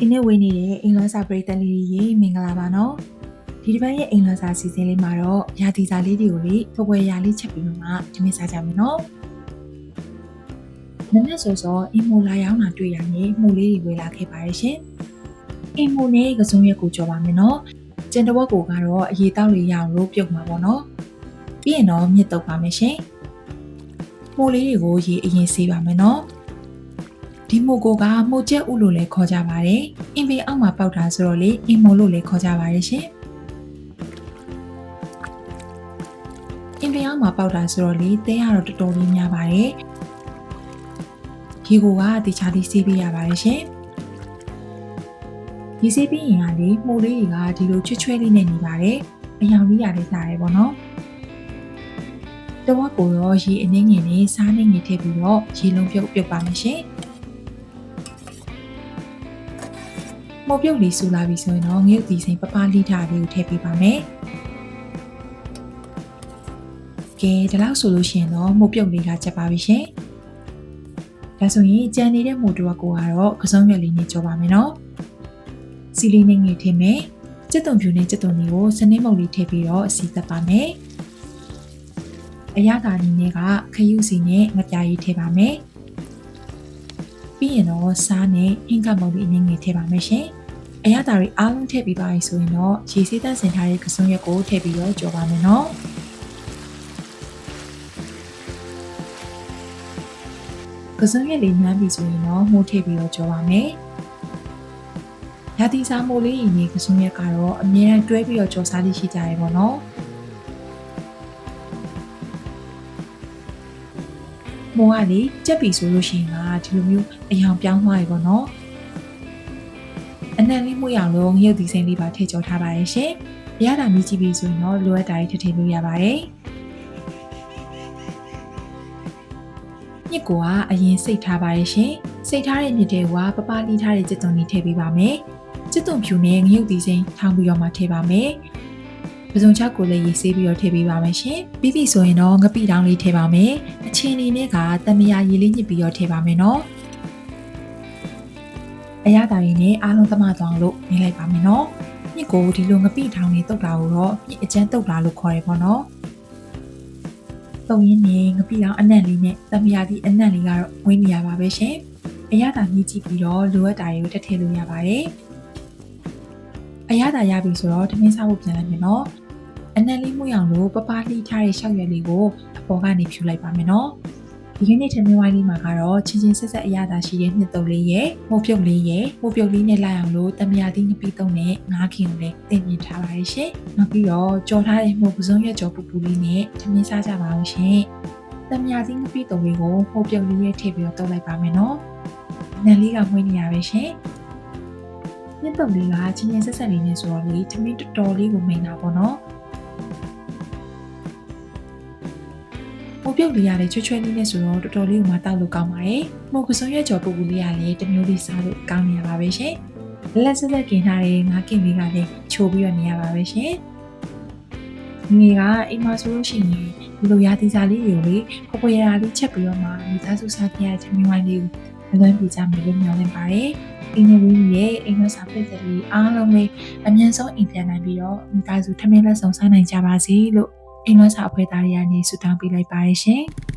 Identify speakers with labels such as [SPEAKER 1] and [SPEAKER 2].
[SPEAKER 1] ဒီနေ့ဝင်နေတဲ့အိမ်လွှမ်းစာပရိသတ်လေးတွေရေမင်္ဂလာပါနော်ဒီတစ်ပတ်ရဲ့အိမ်လွှမ်းစာစီစဉ်လေးမှာတော့ရာသီစာလေးတွေကိုလေဖွယ်ဖွယ်ရာလေးချက်ပြီးတော့မှဒီနေ့စားကြမယ်နော်နည်းနည်းစောစောအင်မိုလာရောက်တာတွေ့ရရင်မှုလေးတွေဝေလာခဲ့ပါရဲ့ရှင်အင်မိုနဲ့ကစုံရက်ကိုကြောပါမယ်နော်ကျန်တစ်ဝက်ကိုကတော့အရေးတောက်လေးရအောင်လို့ပြုတ်မှာပေါ့နော်ပြီးရင်တော့မြစ်တုပ်ပါမယ်ရှင်မှုလေးတွေကိုရေအရင်ဆေးပါမယ်နော် ဒီမိုကိုကမှုကျက်ဥလို့လည်းခေါ်ကြပါတယ်။အင်ပေအောက်မှာပေါက်တာဆိုတော့လေအင်မိုလို့လည်းခေါ်ကြပါတယ်ရှင်။အင်ပေအောက်မှာပေါက်တာဆိုတော့လေတဲရတော့တော်တော်လေးများပါတယ်။ရေကိုကတခြားလေးဆေးပေးရပါတယ်ရှင်။ဒီဆေးပြီးရင်ကလေမှုလေးတွေကဒီလိုချွတ်ချွဲလေးနဲ့နေပါတယ်။အယောင်လေးရလေးစားရဲပေါ့နော်။တော့ကိုတော့ရေအနှင်းငင်နဲ့စားနှင်းငင်ထည့်ပြီးတော့ရေလုံးပြုတ်ပြုတ်ပါမယ်ရှင်။ မော်ပြုတ်လေးဆူလာပြီဆိုရင်တော့ငရုတ်ဒီစိန်ပပလိထားလေးကိုထည့်ပေးပါမယ်။ကဲဒီလောက်ဆိုလို့ရှိရင်တော့မိုးပြုတ်လေးကချက်ပါပြီရှင်။ဒါဆိုရင်ကြံနေတဲ့မိုးတော့ကိုကတော့ကစုံရွက်လေးနဲ့ကြောပါမယ်နော်။စီလေးနဲ့ငေထည့်မယ်။ကြက်တုံဖြူနဲ့ကြက်တုံလေးကိုစနေမုတ်လေးထည့်ပြီးတော့အစီသက်ပါမယ်။အရသာနီနဲ့ကခရုစီနဲ့ငပြားရီထည့်ပါမယ်။ပြီးရင်တော့စားနဲ့ဟင်းကမုတ်လေးအနည်းငယ်ထည့်ပါမယ်ရှင်။ အရသာတွေအားလုံးထည့်ပြီးပါပြီဆိုရင်တော့ရေစီးသန့်စင်ထားတဲ့ကစုံရက်ကိုထည့်ပြီးတော့ကြောပါမယ်နော်။ကစုံရက်လေးနှမ်းပြီဆိုရင်တော့မှုထည့်ပြီးတော့ကြောပါမယ်။ရာသီစားမိုးလေးရင်ကြီးကစုံရက်ကတော့အမြဲတမ်းတွဲပြီးတော့ကြောစားလေးရှိကြရဲပေါ့နော်။မိုးကလေကြက်ပြီဆိုလို့ရှိရင်ကဒီလိုမျိုးအယောင်ပြောင်းသွားရေပေါ့နော်အ နံလေးမှုရအောင်လို့ငရုတ်ဒီစိမ့်လေးပါထည့်ကျော်ထားပါရဲ့ရှင်ရတာမြည်ကြည့်ပြီဆိုရင်တော့လိုအပ်တာတွေထည့်ထည့်လို့ရပါတယ်ညစ်ကိုကအရင်စိတ်ထားပါရဲ့ရှင်စိတ်ထားတဲ့မြစ်တွေကပပလီထားတဲ့ကြက်သွန်လေးထည့်ပေးပါမယ်ကြက်သွန်ဖြူနဲ့ငရုတ်ဒီစိမ့်ထောင်းပြီးတော့မှထည့်ပါမယ်ပစုံချက်ကိုလည်းရေးဆေးပြီးတော့ထည့်ပေးပါမယ်ရှင်ပြီးပြီဆိုရင်တော့ငပိတောင်းလေးထည့်ပါမယ်အချင်းလေးနဲ့ကတမယာရေးလေးညစ်ပြီးတော့ထည့်ပါမယ်နော် အရသာရင်းနဲ့အားလုံးသမသွားအောင်လို့နေလိုက်ပါမယ်နော်ညစ်ကိုဒီလိုငပိထောင်းလေးတုတ်တာကိုတော့ညစ်အကျန်းတုတ်တာလို့ခေါ်ရပါတော့တုံရင်းနဲ့ငပိလောင်အနံ့လေးနဲ့တမယာဒီအနံ့လေးကတော့ဝင်းနေရပါပဲရှင်အရသာမြည်ကြည့်ပြီးတော့လိုအပ်တာတွေကိုတက်ထည့်လို့ရပါတယ်အရသာရပြီဆိုတော့ထမင်းစားဖို့ပြန်လိုက်မယ်နော်အနံ့လေးမှုအောင်လို့ပပလှီးထားတဲ့ရှောက်ရွက်လေးကိုအပေါ်ကနေဖြူလိုက်ပါမယ်နော် ဒီကနေ့ထမင်းဝိုင်းလေးမှာကတော့ချင်းချင်းဆက်ဆက်အရသာရှိတဲ့နှစ်တုပ်လေးရဲ့မိုးပြုတ်လေးရဲ့မိုးပြုတ်လေးနဲ့လိုက်အောင်လို့တမယာသီးငပိတုံးနဲ့ငါးခင်ကိုလည်းတင်ပြထားပါရရှင်နောက်ပြီးတော့ကြော်ထားတဲ့မိုးပစုံရွက်ကြော်ပူပူလေးနဲ့ထမင်းစားကြပါအောင်ရှင်တမယာသီးငပိတုံးလေးကိုမိုးပြုတ်လေးရဲ့ထည့်ပြီးတော့တုပ်လိုက်ပါမယ်နော်နံလေးကမွေးနေရပဲရှင်နှစ်တုပ်လေးကချင်းချင်းဆက်ဆက်လေးနဲ့ဆိုတော့လေထမင်းတော်တော်လေးကိုမိန်တာပေါ့နော် ပြုတ်လေးရတဲ့ချွတ်ချွဲလေးနဲ့ဆိုတော့တော်တော်လေးကိုမှတောက်လို့ကောင်းပါတယ်။မိုးကစုံရွက်ကြော်ပူပူလေးရလည်းတစ်မျိုးလေးစားလို့ကောင်းနေရပါပဲရှင်။လက်လက်ဆက်ဆက်กินထားတဲ့ငါးကင်လေးကလည်းချိုးပြီးတော့နေရပါပဲရှင်။ငွေကအိမ်မှာဆိုလို့ရှိရင်ဒီလိုရာသီစားလေးတွေကိုလေဖွယ်ဖွယ်ရာလေးချက်ပြီးတော့မှမိသားစုစားကြရတဲ့မျိုးဝိုင်းလေးကိုအလွန်ပြကြမယ်လို့မျှော်လင့်ပါတယ်။အိမ်ဝင်းရဲ့အိမ်မစားဖြစ်တဲ့လေးအားလုံးလေးအမြန်ဆုံးအိမ်ပြန်နိုင်ပြီးတော့မိသားစုထမင်းလက်ဆောင်စားနိုင်ကြပါစေလို့ အိမ်မစားအဖွဲ့သားတွေကနေဆုတောင်းပေးလိုက်ပါရရှင်။